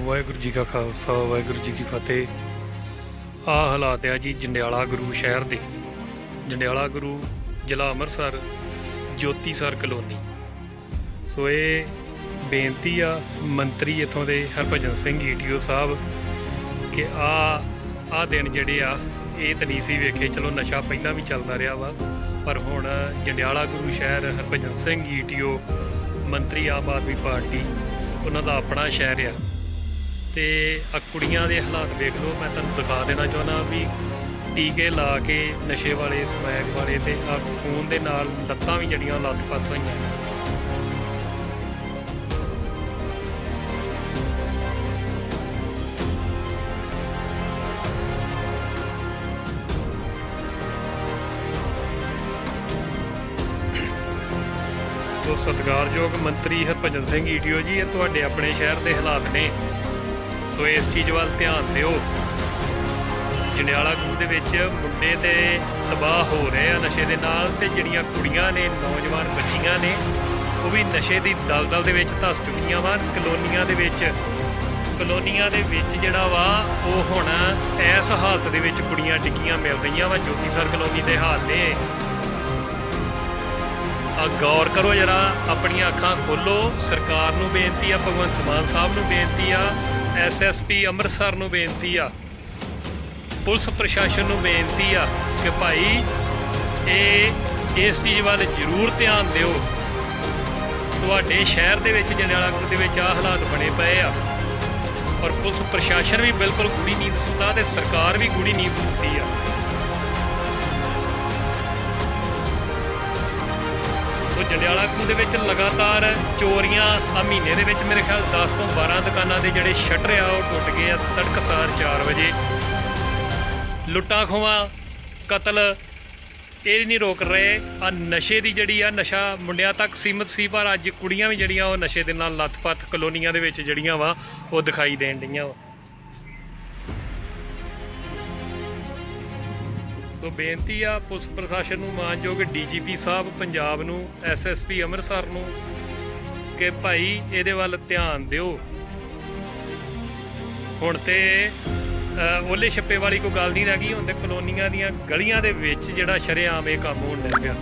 ਵਾਹਿਗੁਰੂ ਜੀ ਕਾ ਖਾਲਸਾ, ਵਾਹਿਗੁਰੂ ਜੀ ਕੀ ਫਤਿਹ। ਆ ਹਾਲਾਤ ਆ ਜੀ ਜੰਡਿਆਲਾ ਗੁਰੂ ਸ਼ਹਿਰ ਦੇ। ਜੰਡਿਆਲਾ ਗੁਰੂ ਜ਼ਿਲ੍ਹਾ ਅੰਮ੍ਰਿਤਸਰ ਜੋਤੀ ਸਰ ਕਲੋਨੀ। ਸੋ ਇਹ ਬੇਨਤੀ ਆ ਮੰਤਰੀ ਇਥੋਂ ਦੇ ਹਰਭਜਨ ਸਿੰਘ ਈਟੀਓ ਸਾਹਿਬ ਕਿ ਆ ਆ ਦਿਨ ਜਿਹੜੇ ਆ, ਇਹ ਤਾਂ ਨਹੀਂ ਸੀ ਵੇਖੇ। ਚਲੋ ਨਸ਼ਾ ਪਹਿਲਾਂ ਵੀ ਚੱਲਦਾ ਰਿਹਾ ਵਾ, ਪਰ ਹੁਣ ਜੰਡਿਆਲਾ ਗੁਰੂ ਸ਼ਹਿਰ, ਹਰਭਜਨ ਸਿੰਘ ਈਟੀਓ ਮੰਤਰੀ ਆਮ ਆਦਮੀ ਪਾਰਟੀ, ਉਹਨਾਂ ਦਾ ਆਪਣਾ ਸ਼ਹਿਰ ਆ। ਤੇ ਆ ਕੁੜੀਆਂ ਦੇ ਹਾਲਾਤ ਵੇਖ ਲਓ, ਮੈਂ ਤੁਹਾਨੂੰ ਦਿਖਾ ਦੇਣਾ ਚਾਹੁੰਦਾ ਵੀ ਟੀਕੇ ਲਾ ਕੇ ਨਸ਼ੇ ਵਾਲੇ ਸਮੈਕ ਵਾਲੇ ਤੇ ਆ ਖੂਨ ਦੇ ਨਾਲ ਲੱਤਾਂ ਵੀ ਜੜੀਆਂ ਲੱਤ-ਪੱਤ ਹੋਈਆਂ। ਸੋ ਸਤਿਕਾਰਯੋਗ ਮੰਤਰੀ ਹਰਭਜਨ ਸਿੰਘ ਈਟੀਓ ਜੀ, ਇਹ ਤੁਹਾਡੇ ਆਪਣੇ ਸ਼ਹਿਰ ਦੇ ਹਾਲਾਤ ਨੇ। ਸੋ ਇਸ ਚੀਜ਼ ਵੱਲ ਧਿਆਨ ਦਿਓ। ਜੰਡਿਆਲਾ ਗੁਰੂ ਦੇ ਵਿੱਚ ਮੁੰਡੇ ਤੇ ਤਬਾਹ ਹੋ ਰਹੇ ਆ ਨਸ਼ੇ ਦੇ ਨਾਲ ਤੇ ਜਿਹੜੀਆਂ ਕੁੜੀਆਂ ਨੇ, ਨੌਜਵਾਨ ਬੱਚੀਆਂ ਨੇ, ਉਹ ਵੀ ਨਸ਼ੇ ਦੀ ਦਲਦਲ ਦੇ ਵਿੱਚ ਧਸ ਚੁੱਕੀਆਂ ਵਾ। ਕਲੋਨੀਆਂ ਦੇ ਵਿੱਚ, ਕਲੋਨੀਆਂ ਦੇ ਵਿੱਚ ਜਿਹੜਾ ਵਾ, ਉਹ ਹੁਣ ਇਸ ਹਾਲਤ ਦੇ ਵਿੱਚ ਕੁੜੀਆਂ ਡਿੱਗੀਆਂ ਮਿਲ ਰਹੀਆਂ ਵਾ। ਜੋਤੀ ਸਰ ਕਲੋਨੀ ਦੇ ਹਾਲ ਨੇ। ਗੌਰ ਕਰੋ ਜਰਾ, ਆਪਣੀਆਂ ਅੱਖਾਂ ਖੋਲੋ। ਸਰਕਾਰ ਨੂੰ ਬੇਨਤੀ ਆ, ਭਗਵੰਤ ਮਾਨ ਸਾਹਿਬ ਨੂੰ ਬੇਨਤੀ ਆ ਐਸਐਸਪੀ ਅੰਮ੍ਰਿਤਸਰ ਨੂੰ ਬੇਨਤੀ ਆ, ਪੁਲਿਸ ਪ੍ਰਸ਼ਾਸਨ ਨੂੰ ਬੇਨਤੀ ਆ ਕਿ ਭਾਈ, ਇਹ, ਇਸ ਚੀਜ਼ ਵੱਲ ਜ਼ਰੂਰ ਧਿਆਨ ਦਿਓ। ਤੁਹਾਡੇ ਸ਼ਹਿਰ ਦੇ ਵਿੱਚ ਜੰਡਿਆਲਾ ਗੁਰੂ ਦੇ ਵਿੱਚ ਆ ਹਾਲਾਤ ਬਣੇ ਪਏ ਆ। ਔਰ ਪੁਲਿਸ ਪ੍ਰਸ਼ਾਸਨ ਵੀ ਬਿਲਕੁਲ ਗੂੜੀ ਨੀਂਦ ਸੁੱਤਾ ਤੇ ਸਰਕਾਰ ਵੀ ਗੂੜੀ ਨੀਂਦ ਸੁੱਤੀ ਆ। ਜੰਡਿਆਲਾ ਗੁਰੂ ਦੇ ਵਿੱਚ ਲਗਾਤਾਰ ਚੋਰੀਆਂ ਆ ਮਹੀਨੇ ਦੇ ਵਿੱਚ ਮੇਰੇ ਖਿਆਲ 10 ਤੋਂ 12 ਦੁਕਾਨਾਂ ਦੇ ਜਿਹੜੇ ਸ਼ਟਰ ਆ, ਉਹ ਟੁੱਟ ਗਏ ਆ ਤੜਕਸਾਰ 4 ਵਜੇ। ਲੁੱਟਾਂ ਖੋਹਾਂ ਕਤਲ, ਇਹ ਨਹੀਂ ਰੋਕ ਰਹੇ। ਆ ਨਸ਼ੇ ਦੀ ਜਿਹੜੀ ਆ, ਨਸ਼ਾ ਮੁੰਡਿਆਂ ਤੱਕ ਸੀਮਤ ਸੀ, ਪਰ ਅੱਜ ਕੁੜੀਆਂ ਵੀ ਜਿਹੜੀਆਂ, ਉਹ ਨਸ਼ੇ ਦੇ ਨਾਲ ਲੱਤ-ਪੱਤ ਕਲੋਨੀਆਂ ਦੇ ਵਿੱਚ ਜਿਹੜੀਆਂ ਵਾ, ਉਹ ਦਿਖਾਈ ਦੇਣ ਡਈਆਂ ਵਾ। ਸੋ ਬੇਨਤੀ ਆ ਪੁਲਿਸ ਪ੍ਰਸ਼ਾਸਨ ਨੂੰ ਮਾਨਯੋਗ ਡੀਜੀਪੀ ਸਾਹਿਬ ਪੰਜਾਬ ਨੂੰ ਐਸਐਸਪੀ ਅੰਮ੍ਰਿਤਸਰ ਨੂੰ ਕਿ ਭਾਈ ਇਹਦੇ ਵੱਲ ਧਿਆਨ ਦਿਓ। ਹੁਣ ਤੇ ਅਹ, ਓਲੇ ਛੱਪੇ ਵਾਲੀ ਕੋਈ ਗੱਲ ਨਹੀਂ ਰਹਿ ਗਈ ਹੁਣ ਤੇ ਕਲੋਨੀਆਂ ਦੀਆਂ ਗਲੀਆਂ ਦੇ ਵਿੱਚ ਜਿਹੜਾ ਸ਼ਰੇਆਮ ਇਹ ਕੰਮ ਹੋਣ ਲੱਗ ਪਿਆ